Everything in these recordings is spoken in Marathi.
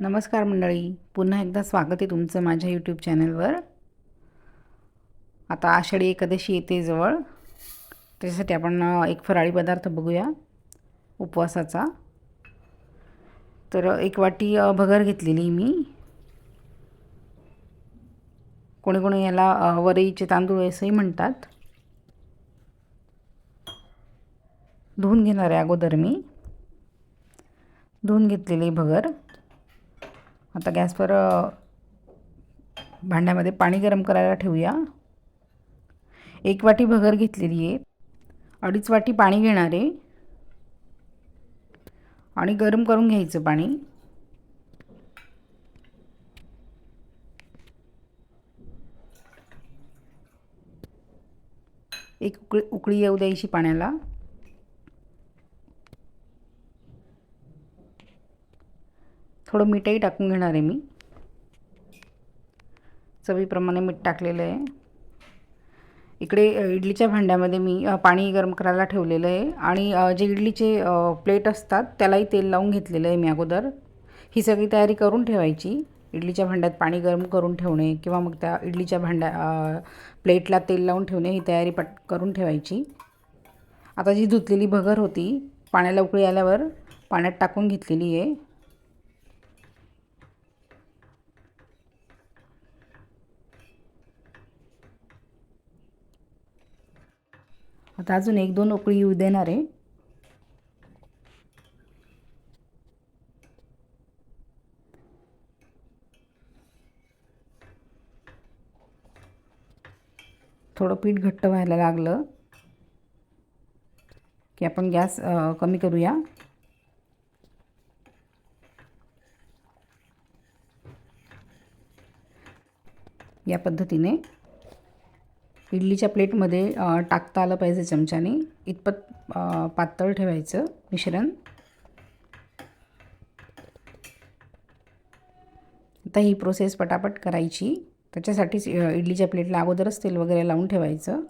नमस्कार मंडळी. पुन्हा एकदा स्वागत आहे तुमचं माझ्या यूट्यूब चॅनलवर आता आषाढी एकादशी येते जवळ. त्याच्यासाठी आपण एक फराळी पदार्थ बघूया उपवासाचा. तर एक वाटी भगर घेतलेली मी. कोणी कोणी याला वरईचे तांदूळ असंही म्हणतात. धुवून घेणार आहे अगोदर मी. धुवून घेतलेली भगर. आता गॅसवर भांड्यामध्ये पाणी गरम करायला ठेवूया. एक वाटी भगर घेतलेली आहे. अडीच वाटी पाणी घेणार आहे. आणि गरम करून घ्यायचं पाणी. एक उकळी उकळी येऊ द्यायची पाण्याला. थोडं मीठही टाकून घेणार आहे मी. चवीप्रमाणे मीठ टाकलेलं आहे. इकडे इडलीच्या भांड्यामध्ये मी पाणी गरम करायला ठेवलेलं आहे आणि जे इडलीचे प्लेट असतात त्यालाही तेल लावून घेतलेलं आहे मी अगोदर. ही सगळी तयारी करून ठेवायची. इडलीच्या भांड्यात पाणी गरम करून ठेवणे किंवा मग त्या इडलीच्या भांड्या प्लेटला तेल लावून ठेवणे ही तयारी पट करून ठेवायची. आता जी धुतलेली भगर होती पाण्याला उकळी आल्यावर पाण्यात टाकून घेतलेली आहे. आता अजून एक दोन उकळी येऊ देणार आहे. थोडं पीठ घट्ट व्हायला लागलं की आपण गॅस कमी करूया. या पद्धतीने इडलीच्या प्लेटमध्ये टाकता आलं पाहिजे चमच्याने. इतपत पातळ ठेवायचं मिश्रण. आता ही प्रोसेस पटापट करायची. त्याच्यासाठीच इडलीच्या प्लेटला अगोदरच तेल वगैरे लावून ठेवायचं.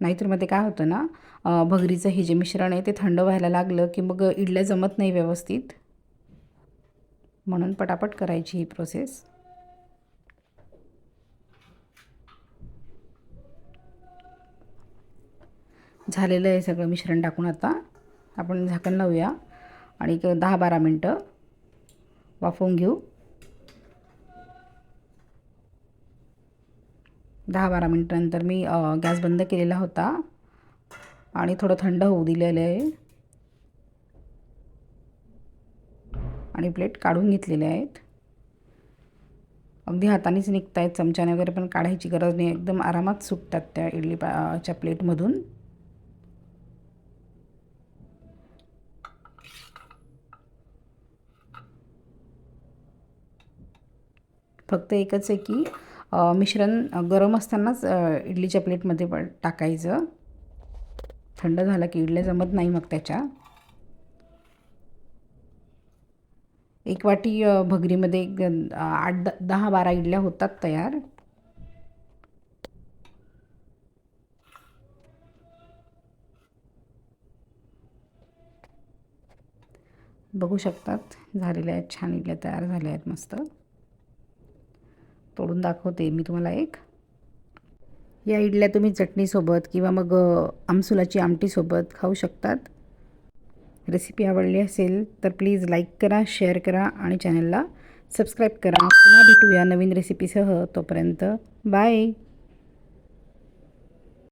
नाहीतर मग ते काय होतं ना भगरीचं हे जे मिश्रण आहे ते थंड व्हायला लागलं की मग इडल्या जमत नाही व्यवस्थित. म्हणून पटापट करायची ही प्रोसेस झालेलं आहे सगळं मिश्रण टाकून आता. आपण झाकण लावूया. आणि एक दहा बारा मिनटं वाफवून घेऊ. दहा बारा मिनटानंतर मी गॅस बंद केलेला होता. आणि थोडं थंड होऊ दिलेलं आहे. आणि प्लेट काढून घेतलेले आहेत. अगदी हातानेच निघत आहेत चमच्याने वगैरे पण काढायची गरज नाही. एकदम आरामात सुटतात त्या इडली पा च्या प्लेटमधून. फक्त एकच आहे की मिश्रण गरम असतानाच इडलीच्या प्लेटमध्ये पण टाकायचं. थंड झालं की इडल्या जमत नाही मग त्याच्या. एक वाटी भगरीमध्ये एक, आठ द दहा बारा इडल्या होतात तयार. बघू शकतात झालेल्या आहेत छान इडल्या तयार झाल्या आहेत मस्त. तोडून दाखवते मी तुम्हाला एक. या इडल्या तुम्ही चटणीसोबत किंवा मग आमसुलाची आमटीसोबत खाऊ शकतात. रेसिपी आवडली असेल तर प्लीज लाईक करा शेअर करा आणि चॅनलला सबस्क्राईब करा. पुन्हा भेटूया नवीन रेसिपीसह. तोपर्यंत बाय.